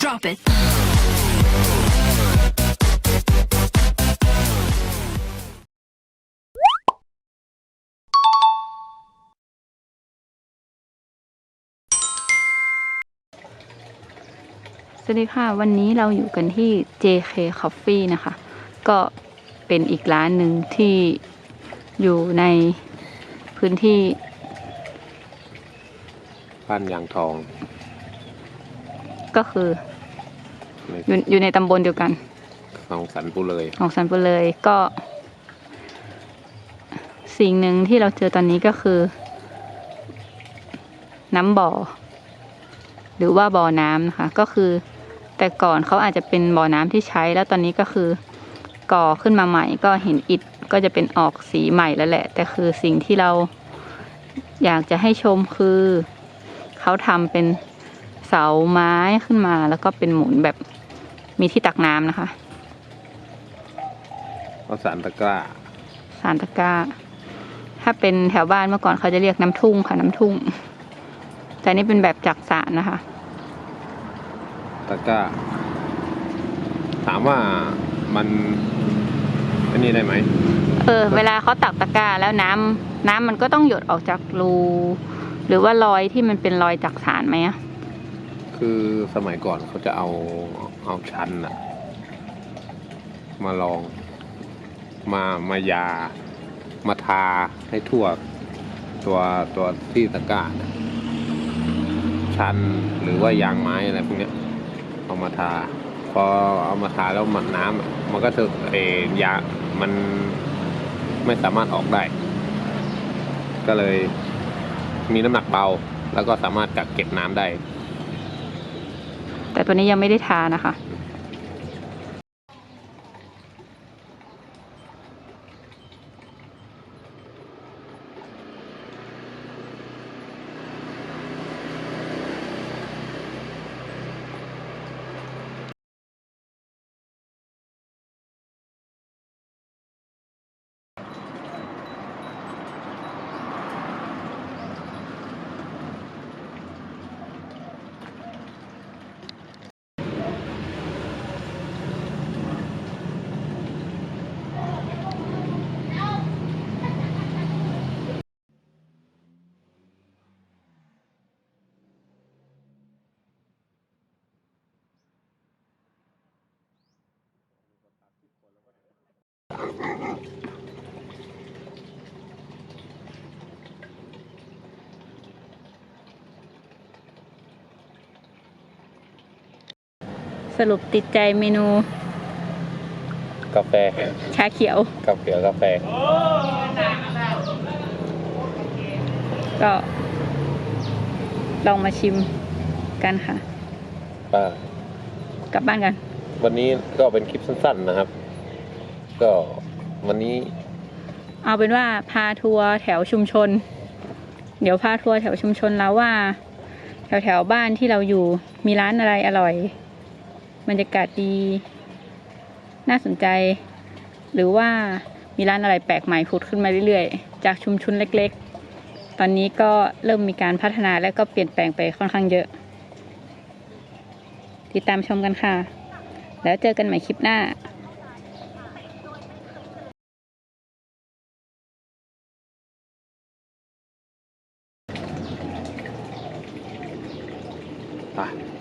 Drop it. สวัสดีค่ะ วันนี้เราอยู่กันที่ JK Coffee นะคะ ก็เป็นอีกร้านหนึ่งที่อยู่ในพื้นที่บ้านยางทอง ก็คือ ในอยู่อยู่ในตำบลเดียวกันของสันปุเลย ของสันปุเลยก็ สิ่งหนึ่งที่เราเจอตอนนี้ก็คือ น้ำบ่อ หรือว่าบ่อน้ำนะคะ ก็คือ แต่ก่อนเขาอาจจะเป็นบ่อน้ำที่ใช้ แล้วตอนนี้ก็คือ ก่อขึ้นมาใหม่ ก็เห็นอิฐก็จะเป็นออกสีใหม่แล้วแหละ แต่คือสิ่งที่เราอยากจะให้ชมคือ เขาทำเป็นเสาไม้ขึ้นมา แล้วก็เป็นหมุนแบบ มีที่ตักน้ำนะคะก็สารตะกร้า สารตะกร้า ถ้าเป็นแถวบ้านเมื่อก่อนเขาจะเรียกน้ำทุ่งค่ะน้ำทุ่ง แต่นี่เป็นแบบจักสารนะคะ ตะกร้า ถามว่ามันอันนี้ได้ไหม เออ เวลาเขาตักตะกร้าแล้วน้ำน้ำมันก็ต้องหยดออกจากรู หรือว่ารอยที่มันเป็นรอยจักสารไหมอะคือสมัยก่อนเขาจะเอา เอาชันอะมาลอง มามายา มาทาให้ทั่ว ตัวตัวที่ตะกร้าชันหรือว่ายางไม้อะไรพวกเนี้ยเอามาทา พอเอามาทาแล้วมันน้ำมันก็เถอะเอยามันไม่สามารถออกได้ ก็เลยมีน้ำหนักเบา แล้วก็สามารถกักเก็บน้ำได้ แต่ตัวนี้ยังไม่ได้ทานะคะ สรุปติดใจเมนู กาแฟชาเขียว กาแฟกาแฟ ก็ลองมาชิมกันค่ะอ่ากลับบ้านกัน วันนี้ก็เป็นคลิปสั้น ๆนะครับ ก็ วันนี้ เอาเป็นว่าพาทัวร์แถวชุมชน เดี๋ยวพาทัวร์แถวชุมชนแล้วว่า แถวแถวบ้านที่เราอยู่มีร้านอะไรอร่อยบรรยากาศดี น่าสนใจ หรือว่ามีร้านอะไรแปลกใหม่ผุดขึ้นมาเรื่อยๆ จากชุมชนเล็กๆ ตอนนี้ก็เริ่มมีการพัฒนาและก็เปลี่ยนแปลงไปค่อนข้างเยอะ ติดตามชมกันค่ะ แล้วเจอกันใหม่คลิปหน้า ไป